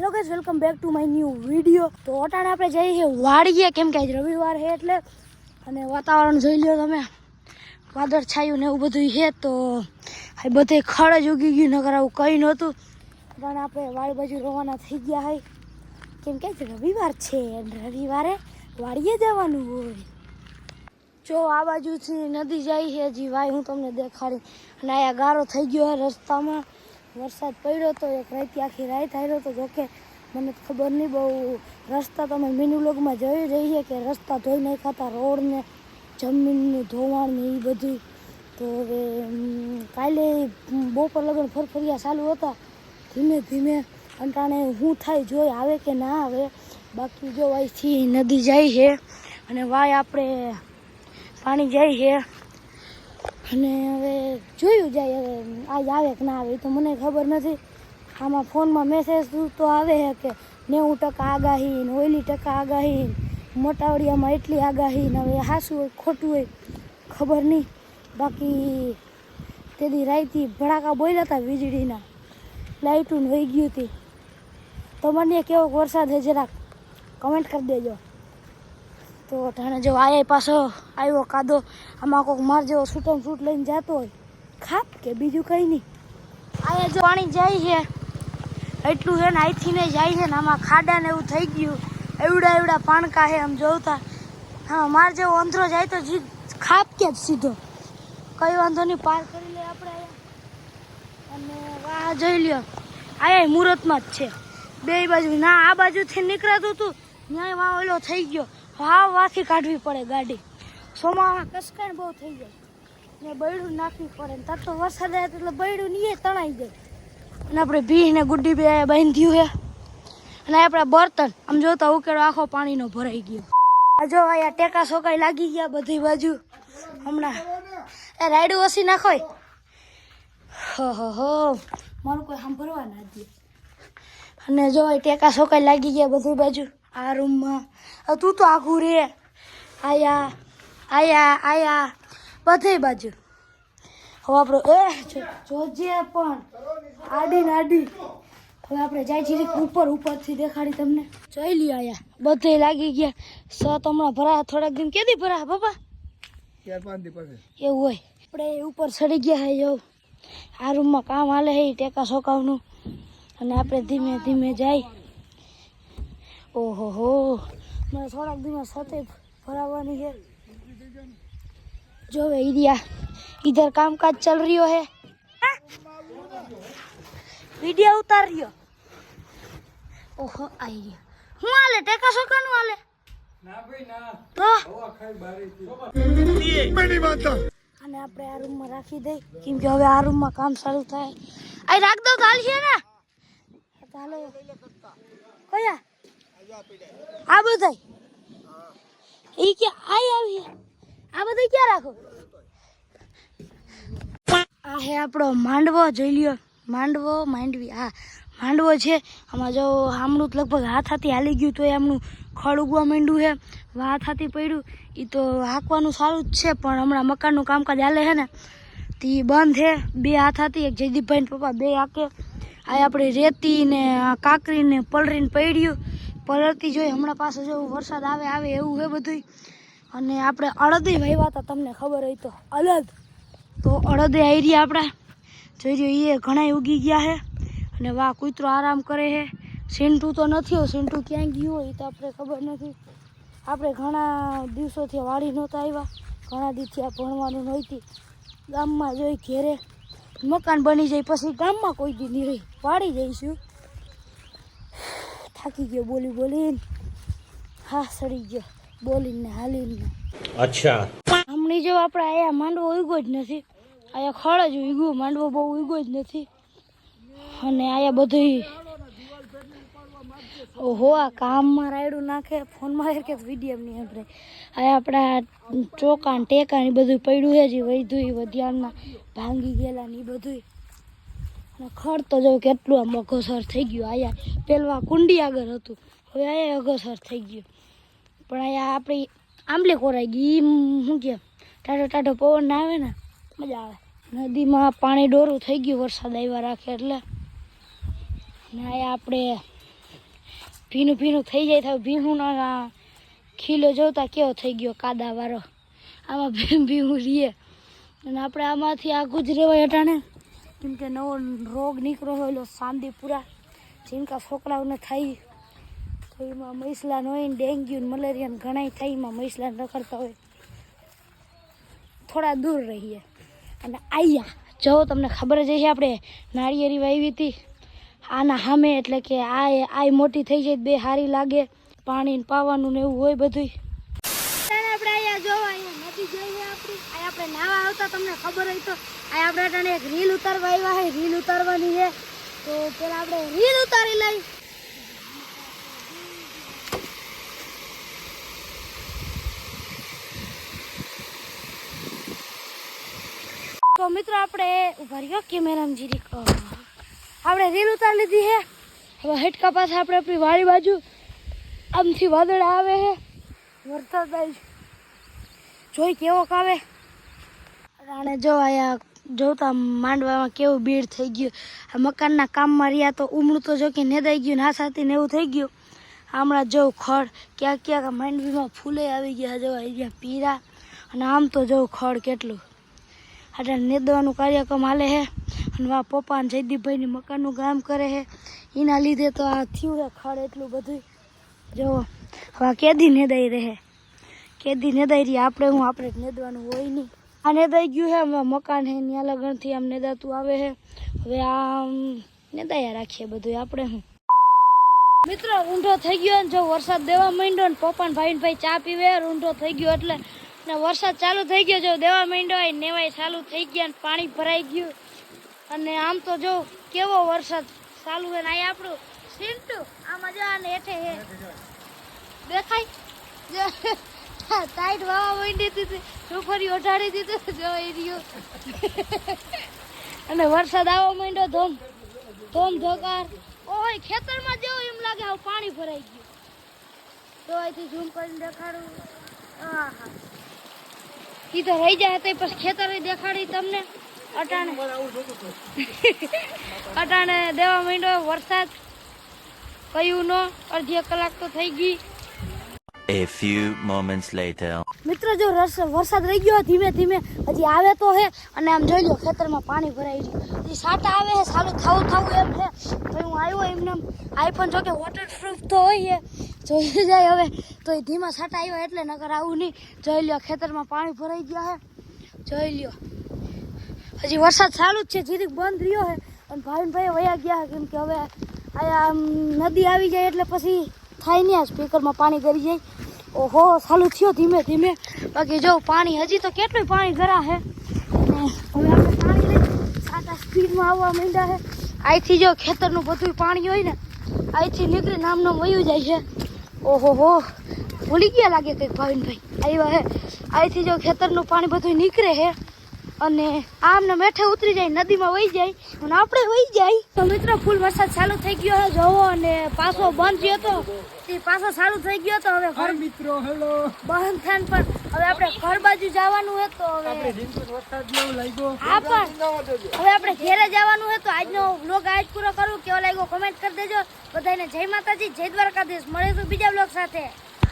Hello guys welcome back to my new video તો ઓટાણે આપણે જઈએ છીએ વાડીએ, કેમ કે આજ રવિવાર છે એટલે. અને વાતાવરણ જોઈ લ્યો તમે. વાદળ છાયું ને એવું બધું છે તો આ બધે ખડ જ ઉગી ગયું નગર આવું કંઈ નહોતું. પણ આપણે વાડી બાજુ રવાના થઈ ગયા હોય કેમ કે આજ રવિવાર છે રવિવારે વાડીએ જવાનું હોય. જો આ બાજુથી નદી જાય છે હજી ભાઈ હું તમને દેખાડી. અને અહીંયા ગારો થઈ ગયો રસ્તામાં. વરસાદ પડ્યો તો એક રાતથી આખી રાત આવ્યો તો જોકે મને ખબર નહીં બહુ રસ્તા તમે મિનુલોગમાં જોઈ રહીએ કે રસ્તા ધોઈ નાખાતા રોડને, જમીનનું ધોવાણ ને એ બધું. તો હવે કાલે બપોર લગન ફરફરિયા ચાલુ હતા. ધીમે ધીમે અંટાણે શું થાય જોઈ આવે કે ના આવે. બાકી જો અહીંથી નદી જાય છે અને વાય આપણે પાણી જાય છે. અને હવે જોયું જાય હવે આજ આવે કે ના આવે તો મને ખબર નથી. આમાં ફોનમાં મેસેજ તો આવે છે કે નેવું ટકા આગાહી ને ઓઈલી ટકા આગાહી મોટાવડિયામાં એટલી આગાહી હવે હાસું હોય, ખોટું હોય, ખબર નહીં. બાકી તેદી રાઈતી ભડાકા બોલ્યા હતા વીજળીના. લાઇટું હોઈ ગયું હતી તો મને કેવો વરસાદ છે જરાક. કમેન્ટ કરી દેજો. તો ટાણે જો આયા પાછો આવ્યો કાદો, આમાં કોઈક માર જેવો છૂટમ છૂટ લઈને જતો હોય. ખાપ કે બીજું કંઈ નહીં. આયા જો પાણી જાય છે. એટલું છે ને અહીંથી ને જાય છે ને આમાં ખાડા ને એવું થઈ ગયું. એવડા એવડા પાણકા છે આમ જોતા. હા, માર જેવો અંધરો જાય તો જી ખાપ કે સીધો. કઈ વાંધો નહીં, પાર કરી લે આપણે અને વાહ, જોઈ લ્યો. આયા મુહૂર્તમાં જ છે. બે બાજુ, ના, આ બાજુથી નીકળાતું હતું ન્યાય વાહ ઓલો થઈ ગયો. વાહ વાથી કાઢવી પડે ગાડી. સોમાં કસકાણ બહુ થઈ જાય. ને બૈડું નાખવી પડે. ને તો વરસાદ આવે એટલે બૈડું નહીં તણાઈ જાય. અને આપણે ભી ને ગુડ્ડી બે બાંધ્યું હે. અને આપણા બર્તન, આમ જોતા ઉકેડો આખો પાણીનો ભરાઈ ગયો. આ જો અહીંયા ટેકા સોકાઈ લાગી ગયા બધી બાજુ. હમણાં. એ રાયડું ઓછી નાખોય. હો હો મારું કોઈ સાંભળવા ના દે. અને જો ટેકા સોકાઈ લાગી ગયા બધી બાજુ. આ રૂમમાં. તું તો આખું રે. આયા આયા આયા. બધી બાજુ. હવે આપણે એ જોજે પણ. આડી ને આડી. હવે આપણે જાય છીએ ઉપર ઉપરથી દેખાડી તમને. જોઈ લી આયા. બધે લાગી ગયા. સ હમણાં ભરા થોડાક દિન કેદી ભરા બાપા? એવું હોય. આપણે ઉપર ચડી ગયા હે એવું. આ રૂમમાં કામ હાલે હે ટેકા સોકાવનું. અને આપણે ધીમે ધીમે જાય. ઓહો હો મને થોડાક દિવસ સાથે ભરાવાની છે. જો ઈડિયા ઈધર કામકાજ ચાલ રહ્યો હે. વિડિયો ઉતાર રહ્યો. ઓહો આઈ ગયા. હું આલે ટેકા સોકાનું આલે તો? અને આપણે આ રૂમમાં રાખી દઈ કેમ કે હવે આ રૂમમાં કામ ચાલુ થાય. આ રાખ દો ચાલશે ને. ચાલો. કયા? આ બધા એ કે આઈ આવી આ બધા ક્યાં રાખો? આ હે આપણો માંડવો, જોઈ લ્યો. માંડવો, માંડવી. હા, માંડવો છે. આમાં જો આમણું લગભગ હાથ હાથી હાલી ગયું તો એમનું ખડ ઉગવા માંડ્યું છે હાથ હાથી પડ્યું. એ તો હાંકવાનું સારું જ છે, પણ હમણાં મકાનનું કામકાજ હાલે છે ને, તે બંધ છે બે હાથ હાથી, એક જયદીપભાઈ પપ્પા બે હાકે. આ આપણે રેતી ને કાંકરી ને પલરીને પડ્યું. પલળતી જોઈ હમણાં પાસે જો વરસાદ આવે આવે એવું છે બધું અને આપણે અડદે વાવ્યા હતા તમને ખબર હોય તો. અલદ તો અડદે આવી રહ્યા આપણે. જોઈ રહ્યો એ ઘણા ઉગી ગયા છે અને વાહ, કૂતરો આરામ કરે છે સિન્ટુ તો નથી હો સિન્ટુ ક્યાં ગયું હોય તો આપણે ખબર નથી. આપણે ઘણા દિવસોથી વાડી નહોતા આવ્યા ઘણા દિવસથી આ ભણવાનું નહોતી. ગામમાં જોઈ ઘેરે મકાન બની જાય, પછી ગામમાં કોઈ દી નહીં રહી. વાળી જઈશું. થાકી ગયો. બોલી બોલીને. હા સડી ગયો. બોલીને હાલીને. અચ્છા. હમણાં જો આપણે અહીંયા માંડવો ઉગ્યો જ નથી. અહીંયા ખળ જ ઉગ્યો. માંડવો બહુ ઉગ્યો જ નથી. અને અહીંયા બધું ઓહો આ કામમાં રાયડું નાખે. ફોનમાં કે વિડીયમની આપણે આ આપણા ચોકાન ટેકાન એ બધું પડ્યું છે જે વધ્યું એ ભાંગી ગયેલા ને એ બધું ખડ તો જો કેટલું આમ અઘોસર થઈ ગયું. અહીંયા પેલા કુંડી આગળ હતું. હવે અહીંયા અઘોસર થઈ ગયું. પણ અહીંયા આપણી આંબલી કોરાઈ ગઈ. શું કે ટાઢો ટાઢો પવન આવે ને, મજા આવે. નદીમાં પાણી ડોરું થઈ ગયું, વરસાદ આવ્યા રાખે એટલે. ને અહીંયા આપણે ભીનું ભીનું થઈ જાય તો ભીનું ખીલો જોતા કેવો થઈ ગયો કાદાવાળો. આમાં ભીમ ભીહું રીએ અને આપણે આમાંથી આ જ રહેવાય અટાણે કેમ કે નવો રોગ નીકળ્યો હોય સાંદીપુરા જેમકા છોકરાઓને થાય, તો એમાં મૈસલાન હોય ને ડેન્ગ્યુ ને મલેરિયા ઘણાય થાય, એમાં મૈસલાન રખડતા હોય. થોડા દૂર રહીએ. અને આયા, જો તમને ખબર જ હશે આપણે નાળિયેરી વાવી હતી. આના સામે એટલે કે આ આ મોટી થઈ જાય બે સારી લાગે. પાણીને પાવાનું ને એવું હોય બધું આપણે અહીંયા જો અહીંયા નદી જોઈએ આપણી આ આપણે નાવા આવતા તમને ખબર હોય તો આ આપણે અટાણે એક રીલ ઉતારવા આવ્યા છે રીલ ઉતારવાની છે તો પેલા આપણે રીલ ઉતારી લઈ. તો મિત્રો આપણે ઊભા રહ્યો કેમેરામાં જીરીક. અ, આપણે રીલ ઉતારી લીધી છે હવે હેટકા પાસે આપણે આપણી વાડી બાજુ આમથી વાદળ આવે છે વરસાદ આવી. જોઈ કેવો આવે અને જો આયા જોતા માંડવામાં કેવું ભીડ થઈ ગયું. આ મકાનના કામમાં રહ્યા તો ઉમળું તો જો કે નેદાઈ ગયું ના સાથે ને એવું થઈ ગયું. હમણાં જો ખડ ક્યાંક ક્યાંક માંડવીમાં ફૂલે આવી ગયા જો ગયા પીરા અને આમ તો જો ખડ કેટલું. એટલે નેદવાનું કાર્યક્રમ હાલે છે અને વા પપ્પા અને જયદીપભાઈની મકાનનું કામ કરે છે એના લીધે તો આ થયું ખડ એટલું બધું જો, હવે કેદી નેદાઈ રહે. કેદી નેદાઈ રહી, આપણે હું, આપણે નેદવાનું હોય નહીં. આ નેદાઈ ગયું છે હવે મકાન છે ત્યાં લગનથી આમ નેદાતું આવે છે હવે આમ નેદાયા રાખીએ બધું આપણે હું. મિત્રો, ઊંઢો થઈ ગયો ને જો વરસાદ દેવા માંડ્યો ને પપ્પા ભાઈ ને ભાઈ ચા પીવે ઊંઢો થઈ ગયો એટલે ને વરસાદ ચાલુ થઈ ગયો જો દેવા માંડ્યો હોય નેવાય ચાલુ થઈ ગયા ને પાણી ભરાઈ ગયું. અને આમ તો જો કેવો વરસાદ ચાલુ હોય ને અહીંયા આપણું. સિંટુ, આમાં જો આને હેઠે હે. દેખાય? ટાઈટ વાવા માંડી હતી છોકરી ઓઢાડી દીધું જો એ રહ્યો. અને વરસાદ આવવા માંડ્યો ધોમ ધોમ ધોકાર. ઓય, ખેતરમાં જેવું એમ લાગે આવું પાણી ભરાઈ ગયું. તો અહીંથી ઝૂમ કરીને દેખાડું. આહા. ઈ તો રહી જાય તો પછી ખેતર દેખાડી તમને. અટાણે. અટાણે દેવા માંડ્યો વરસાદ. કયું નો, અડધી કલાક તો થઈ ગઈ. A few moments later. મિત્રો, જો રસ, વરસાદ રહી ગયો, ધીમે ધીમે હજી આવે તો હે. અને આમ જોઈ લો, ખેતરમાં પાણી ભરાઈ ગયું. હજી સાટા આવે છે સારું થવું થવું એમ છે તો હું આવ્યો એમને આઈફોન જો કે વોટરપ્રૂફ તો હોય હે. જોઈ જાય હવે. તો એ ધીમા સાટા આવ્યો એટલે નગર આવું નહીં. જોઈ લ્યો, ખેતરમાં પાણી ભરાઈ ગયા છે જોઈ લ્યો. હજી વરસાદ ચાલુ જ છે, જીરીક બંધ રહ્યો છે અને ભાઈ ભાઈ વયા ગયા, કેમ કે હવે આમ નદી આવી જાય એટલે પછી થાય નહીં આ સ્પીકરમાં પાણી ગરી જાય. ઓહો ચાલુ થયો ધીમે ધીમે. બાકી જો, પાણી હજી તો કેટલું પાણી ગરા છે હવે આપણે પાણી લઈ સાટા સ્પીડમાં આવવા માંડ્યા છે અહીંથી જો ખેતરનું બધું પાણી હોય ને અહીંથી નીકળી નામનો નામ વયું જાય છે. ઓહો, હો. ભૂલી ગયા લાગે કંઈક ભાવિનભાઈ. આવ્યા હે. અહીંથી જો ખેતરનું પાણી બધું નીકળે છે અને આમને મેઠે ઉતરી જાય નદીમાં વહી જાય અને આપણે વહી જાય. તો મિત્રો ફૂલ વરસાદ ચાલુ થઈ ગયો છે જોવો અને પાછો બંધ થયો તો. તે પાછો ચાલુ થઈ ગયો તો હવે ઘર મિત્રો હેલો. બહન થાય પણ હવે આપણે ઘર બાજુ જવાનું હે તો હવે આપણે જીનકો વરસાદ જેવું લાગ્યો. હા પણ હવે આપણે ઘેરે જવાનું હે તો આજનો બ્લોગ આજ પૂરો કરું. કેવો લાગ્યો કમેન્ટ કરી દેજો. બધાને જય માતાજી જય દ્વારકાધીશ. મળીશું બીજા બ્લોગ સાથે.